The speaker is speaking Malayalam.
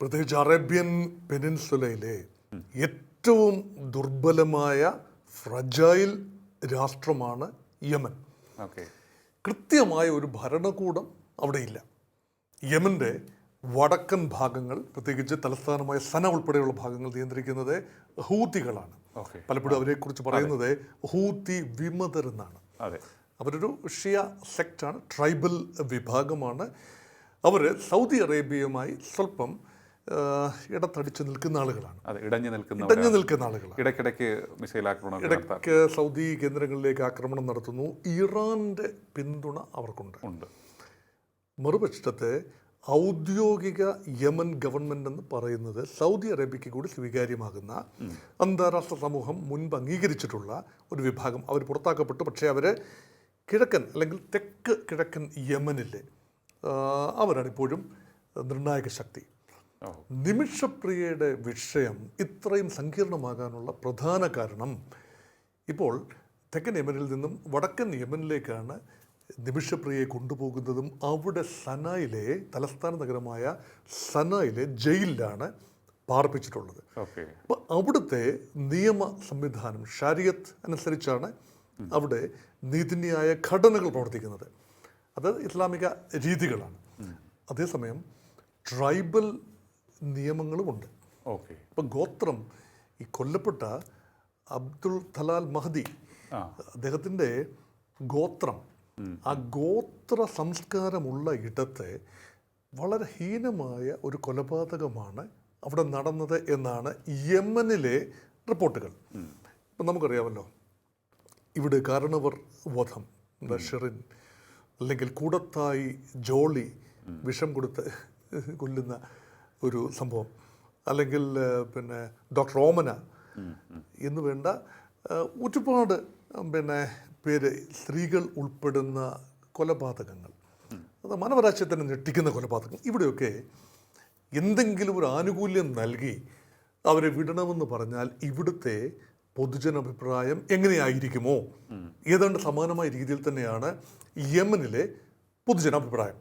പ്രത്യേകിച്ച് അറേബ്യൻ പെനിൻസുലയിലെ ഏറ്റവും ദുർബലമായ ഫ്രജൈൽ രാഷ്ട്രമാണ് യമൻ. ഓക്കെ. കൃത്യമായ ഒരു ഭരണകൂടം അവിടെയില്ല. യമന്റെ വടക്കൻ ഭാഗങ്ങൾ പ്രത്യേകിച്ച് തലസ്ഥാനമായ സന ഉൾപ്പെടെയുള്ള ഭാഗങ്ങൾ നിയന്ത്രിക്കുന്നത് ഹൂത്തികളാണ്. പലപ്പോഴും അവരെക്കുറിച്ച് പറയുന്നത് ഹൂത്തി വിമതർ എന്നാണ്. അവരൊരു ഷിയ സെക്റ്റാണ് ട്രൈബൽ വിഭാഗമാണ്. അവർ സൗദി അറേബ്യയുമായി സ്വല്പം ഇടത്തടിച്ച് നിൽക്കുന്ന ആളുകളാണ്. ഇടഞ്ഞു നിൽക്കുന്ന ഇടഞ്ഞു നിൽക്കുന്ന ആളുകളാണ്. ഇടയ്ക്കിടയ്ക്ക് മിസൈൽ ആക്രമണം ഇടയ്ക്ക് സൗദി കേന്ദ്രങ്ങളിലേക്ക് ആക്രമണം നടത്തുന്നു. ഇറാന്റെ പിന്തുണ അവർക്കുണ്ട്. ഉണ്ട്. മറുപക്ഷത്തെ ഔദ്യോഗിക യമൻ ഗവൺമെന്റ് എന്ന് പറയുന്നത് സൗദി അറേബ്യയ്ക്ക് കൂടി സ്വീകാര്യമാകുന്ന അന്താരാഷ്ട്ര സമൂഹം മുൻപ് അംഗീകരിച്ചിട്ടുള്ള ഒരു വിഭാഗം അവർ പുറത്താക്കപ്പെട്ടു. പക്ഷേ അവർ കിഴക്കൻ അല്ലെങ്കിൽ തെക്ക് കിഴക്കൻ യമനിലെ ആ, അവരാണ് ഇപ്പോഴും നിർണായക ശക്തി. നിമിഷപ്രിയയുടെ വിഷയം ഇത്രയും സങ്കീർണമാകാനുള്ള പ്രധാന കാരണം ഇപ്പോൾ തെക്കൻ യമനിൽ നിന്നും വടക്കൻ യമനിലേക്കാണ് നിമിഷപ്രിയയെ കൊണ്ടുപോകുന്നതും അവിടെ സനായിലെ തലസ്ഥാന നഗരമായ സനായിലെ ജയിലിലാണ് പാർപ്പിച്ചിട്ടുള്ളത്. അപ്പോൾ അവിടുത്തെ നിയമ സംവിധാനം ഷാരിയത്ത് അനുസരിച്ചാണ് അവിടെ നീതിന്യായ ഘടനകൾ പ്രവർത്തിക്കുന്നത്. അത് ഇസ്ലാമിക രീതികളാണ്. അതേസമയം ട്രൈബൽ നിയമങ്ങളുമുണ്ട്. ഓക്കെ. ഇപ്പം ഗോത്രം ഈ കൊല്ലപ്പെട്ട അബ്ദുൾ തലാൽ മഹദി അദ്ദേഹത്തിന്റെ ഗോത്രം. ആ ഗോത്ര സംസ്കാരമുള്ള ഇടത്തെ വളരെ ഹീനമായ ഒരു കൊലപാതകമാണ് അവിടെ നടന്നത് എന്നാണ് യമനിലെ റിപ്പോർട്ടുകൾ. ഇപ്പം നമുക്കറിയാമല്ലോ ഇവിടെ കാരണവർ വധം ബഷറിൻ അല്ലെങ്കിൽ കൂടത്തായി ജോളി വിഷം കൊടുത്ത് കൊല്ലുന്ന ഒരു സംഭവം. അല്ലെങ്കിൽ പിന്നെ ഡോക്ടർ ഓമന എന്ന് വേണ്ട ഒരുപാട് പിന്നെ പേര് സ്ത്രീകൾ ഉൾപ്പെടുന്ന കൊലപാതകങ്ങൾ. അത് മാനവരാശിയെ ഞെട്ടിക്കുന്ന കൊലപാതകം ഇവിടെയൊക്കെ എന്തെങ്കിലും ഒരു ആനുകൂല്യം നൽകി അവരെ വിടണമെന്ന് പറഞ്ഞാൽ ഇവിടുത്തെ പൊതുജനാഭിപ്രായം എങ്ങനെയായിരിക്കുമോ? ഏതാണ്ട് സമാനമായ രീതിയിൽ തന്നെയാണ് യമനിലെ പൊതുജനാഭിപ്രായം.